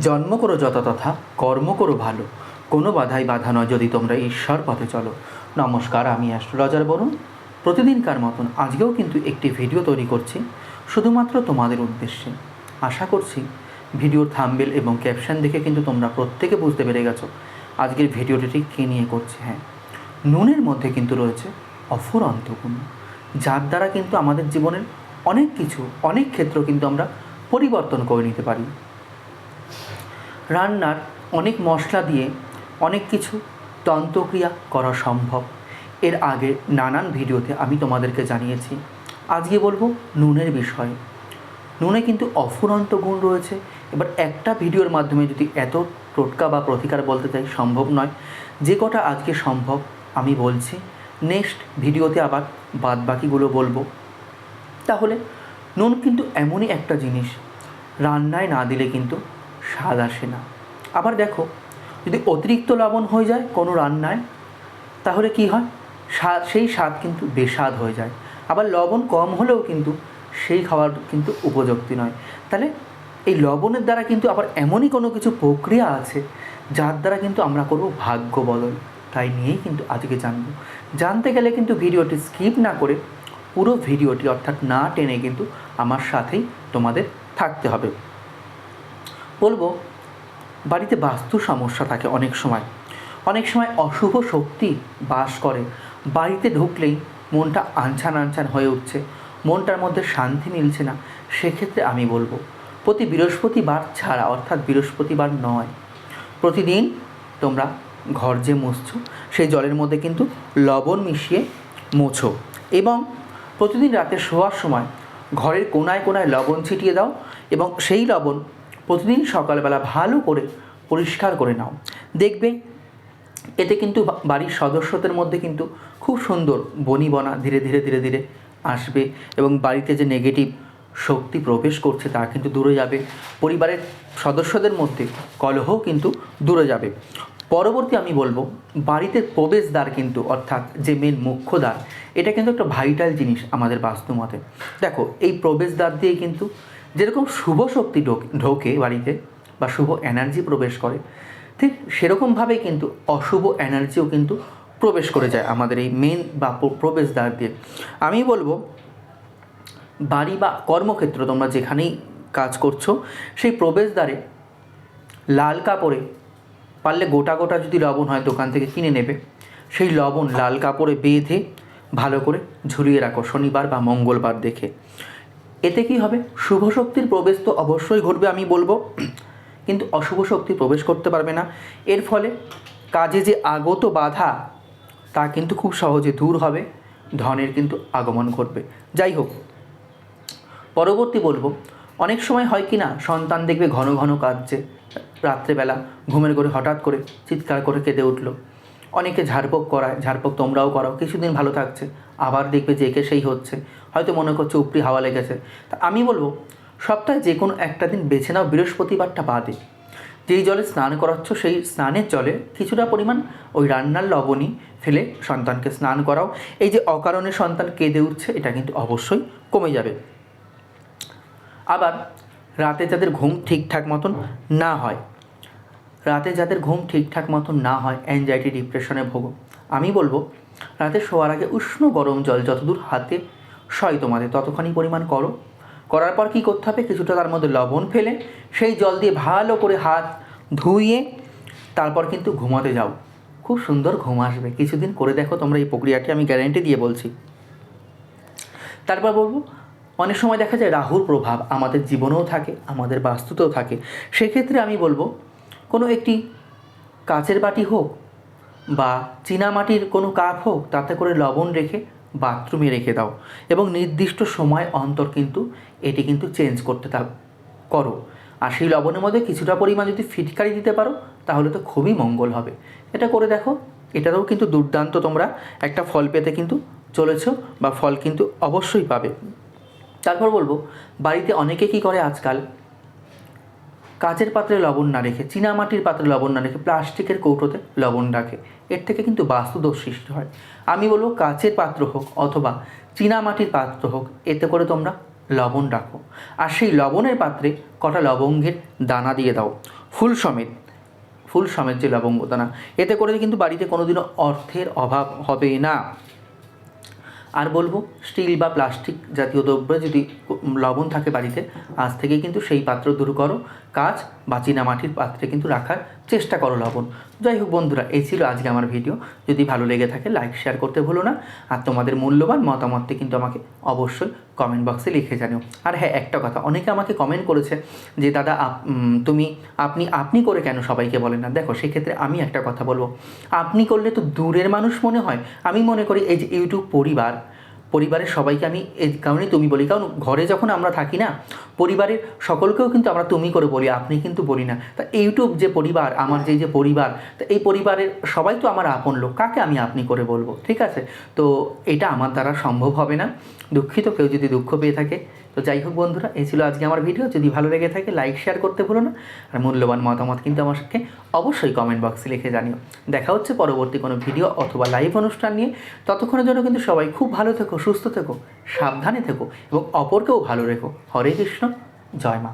জন্ম করো যত তথা, কর্ম করো ভালো। কোনো বাধাই বাধা নয় যদি তোমরা ঈশ্বর পথে চলো। নমস্কার, আমি অ্যাস্ট্রোলজার বরুণ। প্রতিদিনকার মতন আজকেও কিন্তু একটি ভিডিও তৈরি করছি, শুধুমাত্র তোমাদের উদ্দেশ্যে। আশা করছি ভিডিওর থাম্বেল এবং ক্যাপশন দেখে কিন্তু তোমরা প্রত্যেকে বুঝতে পেরে গেছো আজকের ভিডিওটি ঠিক কী নিয়ে করছে। হ্যাঁ নুনের মধ্যে কিন্তু রয়েছে অফুরন্ত গুণ, যার দ্বারা কিন্তু আমাদের জীবনের অনেক কিছু, অনেক ক্ষেত্র কিন্তু আমরা পরিবর্তন করে নিতে পারি। রান্নার অনেক মশলা দিয়ে অনেক কিছু তন্ত্রক্রিয়া করা সম্ভব। এর আগে নানান ভিডিওতে আমি তোমাদেরকে জানিয়েছি। আজকে বলব নুনের বিষয়ে। নুনে কিন্তু অফুরন্ত গুণ রয়েছে। এবার একটা ভিডিওর মাধ্যমে যদি এত টোটকা বা প্রতিকার বলতে চাই, সম্ভব নয়। যে কটা আজকে সম্ভব, আমি বলছি। নেক্সট ভিডিওতে আবার বাদ বাকিগুলো বলব। তাহলে নুন কিন্তু এমনই একটা জিনিস। রান্নায় না দিলে কিন্তু স্বাদ আসে না। আবার দেখো, যদি অতিরিক্ত লবণ হয়ে যায় কোনো রান্নায়, তাহলে কি হয়? স্বাদ সেই স্বাদ কিন্তু বেস্বাদ হয়ে যায়। আবার লবণ কম হলেও কিন্তু সেই খাবার কিন্তু উপযুক্তি নয়। তাহলে এই লবণের দ্বারা কিন্তু আবার এমনই কোনো কিছু প্রক্রিয়া আছে, যার দ্বারা কিন্তু আমরা করব ভাগ্য বদল। তাই নিয়েই কিন্তু আজকে জানব। জানতে গেলে কিন্তু ভিডিওটি স্কিপ না করে পুরো ভিডিওটি অর্থাৎ না টেনে কিন্তু আমার সাথেই তোমাদের থাকতে হবে। বলব, বাড়িতে বাস্তু সমস্যা থাকে অনেক সময়। অনেক সময় অশুভ শক্তি বাস করে। বাড়িতে ঢুকলেই মনটা আনছান আনছান হয়ে উঠছে। মনটার মধ্যে শান্তি মিলছে না। সেক্ষেত্রে আমি বলব, প্রতি বৃহস্পতিবার ছাড়া, অর্থাৎ বৃহস্পতিবার নয়, প্রতিদিন তোমরা ঘর যে মুছছো, সেই জলের মধ্যে কিন্তু লবণ মিশিয়ে মোছো এবং প্রতিদিন রাতে শোয়ার সময় ঘরের কোনায় কোনায় লবণ ছিটিয়ে দাও এবং সেই লবণ প্রতিদিন সকালবেলা ভালো করে পরিষ্কার করে নাও। দেখবে, এতে কিন্তু বাড়ির সদস্যদের মধ্যে কিন্তু খুব সুন্দর বনিবনা ধীরে ধীরে ধীরে ধীরে আসবে এবং বাড়িতে যে নেগেটিভ শক্তি প্রবেশ করছে তা কিন্তু দূরে যাবে। পরিবারের সদস্যদের মধ্যে কলহ কিন্তু দূরে যাবে। পরবর্তী আমি বলব, বাড়িতে প্রবেশদ্বার কিন্তু অর্থাৎ যে মেন মুখ্য দ্বার এটা কিন্তু একটা ভাইটাল জিনিস আমাদের বাস্তুমতে। দেখো, এই প্রবেশদ্বার দিয়ে কিন্তু যেরকম শুভ শক্তি ঢোকে বাড়িতে বা শুভ এনার্জি প্রবেশ করে, ঠিক সেরকমভাবেই কিন্তু অশুভ এনার্জিও কিন্তু প্রবেশ করে যায় আমাদের এই মেন বা প্র- প্রবেশদ্বার দিয়ে। আমি বলব, বাড়ি বা কর্মক্ষেত্র তোমরা যেখানেই কাজ করছ, সেই প্রবেশদ্বারে লাল কাপড়ে পারলে গোটা গোটা যদি লবণ হয় দোকান থেকে কিনে নেবে, সেই লবণ লাল কাপড়ে বেঁধে ভালো করে ঝুলিয়ে রাখো, শনিবার বা মঙ্গলবার দেখে। এতে কি হবে? শুভ শক্তির প্রবেশ তো অবশ্যই ঘটবে, আমি বলব। কিন্তু অশুভ শক্তি প্রবেশ করতে পারবে না। এর ফলে কাজে যে আগত বাধা, তা কিন্তু খুব সহজে দূর হবে। ধনের কিন্তু আগমন ঘটবে। যাই হোক, পরবর্তী বলব, অনেক সময় হয় কি না, সন্তান দেখবে ঘন ঘন কাঁদছে। রাত্রেবেলা ঘুমের ঘরে হঠাৎ করে চিৎকার করে কেঁদে উঠল। অনেকে ঝাড়পোক করায়, ঝাড়পোক তোমরাও করাও, কিছুদিন ভালো থাকছে, আবার দেখবে যে একে সেই হচ্ছে। হয়তো মনে করছে উপরি হাওয়া লেগেছে। তা আমি বলব, সপ্তাহে যে কোনো একটা দিন বেছে নাও বৃহস্পতিবারটা বাদে। যেই জলে স্নান করাচ্ছ, সেই স্নানের জলে কিছুটা পরিমাণ ওই রান্নার লবণই ফেলে সন্তানকে স্নান করাও। এই যে অকারণে সন্তান কেঁদে উঠছে, এটা কিন্তু অবশ্যই কমে যাবে। আবার রাতে যাদের ঘুম ঠিকঠাক মতন না হয় রাতে যাদের ঘুম ঠিকঠাক মতন না হয় অ্যাংজাইটি ডিপ্রেশনে ভোগো। আমি বলব, রাতে শোয়ার আগে উষ্ণ গরম জল যতদূর হাতে সয় তোমাদের, ততখানি পরিমাণ করো। করার পর কী করতে হবে? কিছুটা তার মধ্যে লবণ ফেলে সেই জল দিয়ে ভালো করে হাত ধুয়ে তারপর কিন্তু ঘুমাতে যাও। খুব সুন্দর ঘুম আসবে। কিছুদিন করে দেখো তোমরা এই প্রক্রিয়াটি, আমি গ্যারেন্টি দিয়ে বলছি। তারপর বলব, অনেক সময় দেখা যায় রাহুর প্রভাব আমাদের জীবনেও থাকে, আমাদের বাস্তুতেও থাকে। সেক্ষেত্রে আমি বলব কোনো একটি কাচের বাটি হোক বা চীনামাটির কোনো কাপ হোক, তাতে করে লবণ রেখে বাথরুমে রেখে দাও এবং নির্দিষ্ট সময় অন্তর কিন্তু এটি কিন্তু চেঞ্জ করতে থাক করো। আর সেই লবণের মধ্যে কিছুটা পরিমাণ যদি ফিটকারি দিতে পারো, তাহলে তো খুবই মঙ্গল হবে। এটা করে দেখো, এটাতেও কিন্তু দুর্দান্ত তোমরা একটা ফল পেতে কিন্তু চলেছ বা ফল কিন্তু অবশ্যই পাবে। তারপর বলব, বাড়িতে অনেকে কী করে আজকাল কাচের পাত্রে লবণ না রেখে, চীনামাটির পাত্রে লবণ না রেখে, প্লাস্টিকের কৌটোতে লবণ রাখে। এর থেকে কিন্তু বাস্তুদোষ সৃষ্টি হয়। আমি বলব কাচের পাত্র হোক অথবা চীনামাটির পাত্র হোক, এতে করে তোমরা লবণ রাখো। আর সেই লবণের পাত্রে কটা লবঙ্গের দানা দিয়ে দাও। ফুল সমেত ফুল সমেত যে লবঙ্গ দানা, এতে করে কিন্তু বাড়িতে কোনোদিনও অর্থের অভাব হবে না। আর বলব, স্টিল বা প্লাস্টিক জাতীয় দ্রব্য যদি লবণ থাকে বাড়িতে, আজ থেকে কিন্তু সেই পাত্র দূর করো। কাজ বা মাটির পাত্রে কিন্তু রাখার চেষ্টা করো লবণ। যাই হোক বন্ধুরা, এই ছিল আজকে আমার ভিডিও। যদি ভালো লেগে থাকে লাইক শেয়ার করতে ভুলো না। আর তোমাদের মূল্যবান মতামতটি কিন্তু আমাকে অবশ্যই কমেন্ট বক্সে লিখে জানিও। আর হ্যাঁ একটা কথা, অনেকে আমাকে কমেন্ট করেছে যে, দাদা তুমি, আপনি আপনি করে কেন সবাইকে বলেন না? দেখো, সেক্ষেত্রে আমি একটা কথা বলব। আপনি করলে তো দূরের মানুষ মনে হয়। আমি মনে করি এই যে ইউটিউব পরিবার পরিবারের সবাইকে আমি এই কারণেই তুমি বলি, কারণ ঘরে যখন আমরা থাকি না, পরিবারের সকলকেও কিন্তু আমরা তুমি করে বলি, আপনি কিন্তু বলি না। তা ইউটিউব যে পরিবার, আমার যেই যে পরিবার, তা এই পরিবারের সবাই তো আমার আপন লোক, কাকে আমি আপনি করে বলব, ঠিক আছে? তো এটা আমার দ্বারা সম্ভব হবে না। দুঃখিত, কেউ যদি দুঃখ পেয়ে থাকে। তো যাই হোক বন্ধুরা, এই ছিল আজকে আমার ভিডিও। যদি ভালো লেগে থাকে লাইক শেয়ার করতে ভুলো না। আর মূল্যবান মতামত কিন্তু আমাকে অবশ্যই কমেন্ট বক্সে লিখে জানিও। দেখা হচ্ছে পরবর্তী কোনো ভিডিও অথবা লাইভ অনুষ্ঠান নিয়ে। ততক্ষণের জন্য কিন্তু সবাই খুব ভালো থেকো সুস্থ থেকো সাবধানে থেকো এবং অপরকেও ভালো রেখো। হরে কৃষ্ণ জয় মা।